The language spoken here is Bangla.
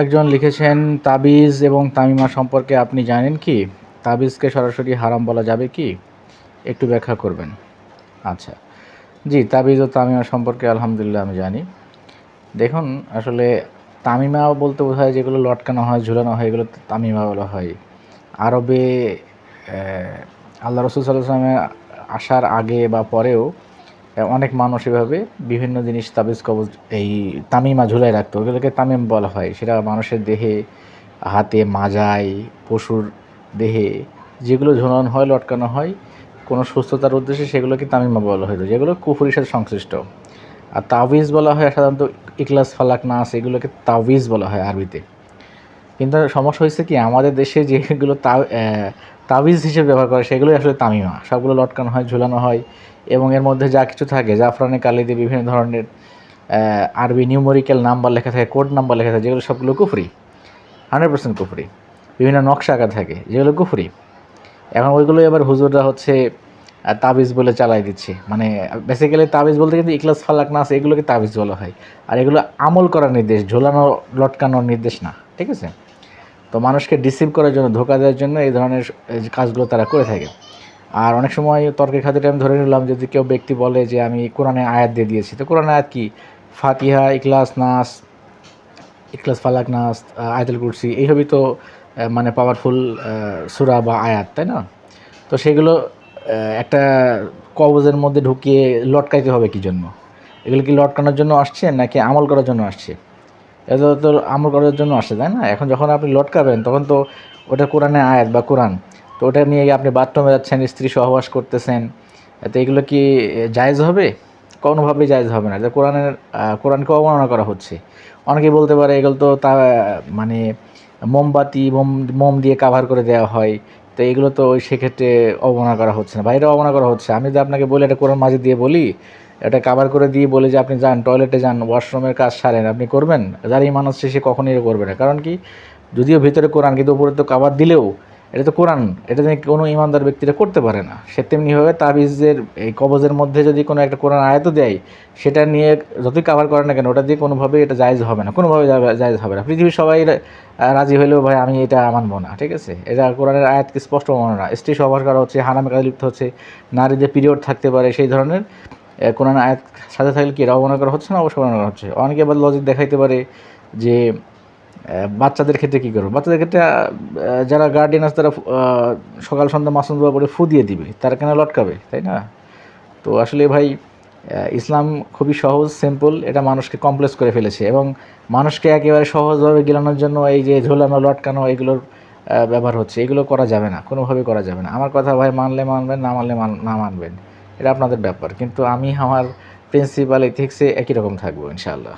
একজন লিখেছেন, তাবিজ এবং তামিমা সম্পর্কে আপনি জানেন কি? তাবিজকে সরাসরি হারাম বলা যাবে কি? একটু ব্যাখ্যা করবেন। আচ্ছা। জি, তাবিজ ও তামিমা সম্পর্কে আলহামদুলিল্লাহ আমি জানি। দেখুন, আসলে তামিমা বলতে বোঝায় যেগুলো লটকানো হয়, ঝুলানো হয়, এগুলো তামিমা বলা হয়। আরবে আল্লাহ রসুল সাল্লামের আসার আগে বা পরেও অনেক মানুষ এভাবে বিভিন্ন জিনিস তাবিজ কবজ এই তামিমা ঝুলাই রাখতো। ওগুলোকে তামিম বলা হয়। সেটা মানুষের দেহে, হাতে মাজায়, পশুর দেহে যেগুলো ঝুলানো হয়, লটকানো হয়, কোনো সুস্থতার উদ্দেশ্যে সেগুলোকে তামিমা বলা হতো, যেগুলো কুফুরির সাথে সংশ্লিষ্ট। আর তাবিজ বলা হয় সাধারণত ইকলাস ফালাক, নাস, এগুলোকে তাবিজ বলা হয় আরবিতে। কিন্তু সমস্যা হয়েছে কি, আমাদের দেশে যেগুলো তা তাবিজ হিসেবে ব্যবহার করে সেগুলোই আসলে তামিমা। সবগুলো লটকানো হয়, ঝুলানো হয় এবং এর মধ্যে যা কিছু থাকে জাফরানে কালিতে বিভিন্ন ধরনের আরবি নিউমোরিক্যাল নাম্বার লেখা থাকে কোড নাম্বার লেখা থাকে, যেগুলো সবগুলো কুফরি হান্ড্রেড পার্সেন্ট কুফরি। বিভিন্ন নকশা আঁকা থাকে, যেগুলো কুফরি। এখন ওইগুলো এবার হুজুররা হচ্ছে তাবিজ বলে চালাই দিচ্ছে। মানে বেসিক্যালি তাবিজ বলতে কিন্তু ইকলাস ফালাক, নাস, এগুলোকে তাবিজ বলা হয়। আর এগুলো আমল করার নির্দেশ, ঝোলানো, লটকানোর নির্দেশ না, ঠিক আছে? তো মানুষকে ডিসিভ করার জন্য, ধোকা দেওয়ার জন্য এই ধরনের কাজগুলো তারা করে থাকে। আর অনেক সময় তর্কের খাতিরে আমি ধরে নিলাম যদি কেউ ব্যক্তি বলে যে আমি কোরআনে আয়াত দিয়ে দিয়েছি, তো কোরআনে আয়াত কি? ফাতিহা ইকলাস নাস ইকলাস ফালাক, নাস আয়াতুল কুরসি এইসবই তো মানে পাওয়ারফুল সুরা বা আয়াত, তাই না? তো সেগুলো একটা কবজের মধ্যে ঢুকিয়ে লটকাইতে হবে কি জন্য? এগুলো কি লটকানোর জন্য আসছে নাকি আমল করার জন্য আসছে? এটা তো আমল করার জন্য আসে, তাই না? এখন যখন আপনি লটকাবেন, তখন তো ওটা কোরআনে আয়াত বা কোরআন। তো ওটা নিয়ে আপনি বাথরুমে যাচ্ছেন, স্ত্রী সহবাস করতেছেন তো এগুলো কি জায়েজ হবে? কোনোভাবেই জায়েজ হবে না। এটা কোরআনের কোরআনকে অবমাননা করা হচ্ছে। অনেকেই বলতে পারে এগুলো তো তা মানে মোমবাতি, মোম মোম দিয়ে কাভার করে দেওয়া হয়। তো এগুলো তো সেক্ষেত্রে অবমাননা করা হচ্ছে না বাইরে অবমাননা করা হচ্ছে। আমি যদি আপনাকে বলি, এটা কোরআন মাঝে দিয়ে বলি এটা কাভার করে দিয়ে বলি যে, আপনি যান টয়লেটে যান ওয়াশরুমের কাজ সারেন, আপনি করবেন? যার এই মানুষ সে কখনই করবে না। কারণ কি, যদিও ভিতরে কোরআন, কিন্তু উপরে তো কাভার দিলেও, এটা তো কোরআন, এটা নিয়ে কোনো ইমানদার ব্যক্তিরা করতে পারে না। সে তেমনিভাবে তাবিজের, এই কবজের মধ্যে যদি কোনো একটা কোরআন আয়াতও দেয়, সেটা নিয়ে যতই কাভার করে না কেন, ওটা দিয়ে কোনোভাবেই এটা জায়জ হবে না কোনোভাবে জায়জ হবে না। পৃথিবীর সবাই রাজি হলেও ভাই, আমি এটা মানবো না, ঠিক আছে? এটা কোরআনের আয়াতকে স্পষ্ট মানো না স্ত্রী সহবাস করা হচ্ছে, হারামে কাজে লিপ্ত হচ্ছে, নারীদের পিরিয়ড থাকতে পারে, সেই ধরনের। কোরআন আয়াত সাথে থাকলে কি এটা অবমাননা করা হচ্ছে না অবশ্য অবমাননা করা হচ্ছে? অনেকে আবার লজিক দেখাইতে পারে যে বাচ্চাদের ক্ষেত্রে কী করব? বাচ্চাদের ক্ষেত্রে যারা গার্ডিয়ান আছে তারা সকাল সন্ধ্যা মাসুম দোয়া করে ফু দিয়ে দিবে, তারা কেন লটকাবে, তাই না? তো আসলে ভাই ইসলাম খুবই সহজ সিম্পল এটা মানুষকে কমপ্লেক্স করে ফেলেছে এবং মানুষকে একেবারে সহজভাবে গিলানোর জন্য এই যে ঝোলানো লটকানো, এগুলোর ব্যবহার হচ্ছে। এগুলো করা যাবে না, কোনোভাবে করা যাবে না। আমার কথা ভাই, মানলে মানবেন, না মানলে মান- না মানবেন। এটা আপনাদের ব্যাপার। কিন্তু আমি আমার প্রিন্সিপাল এথিক্সে একই রকম থাকব ইনশাআল্লাহ।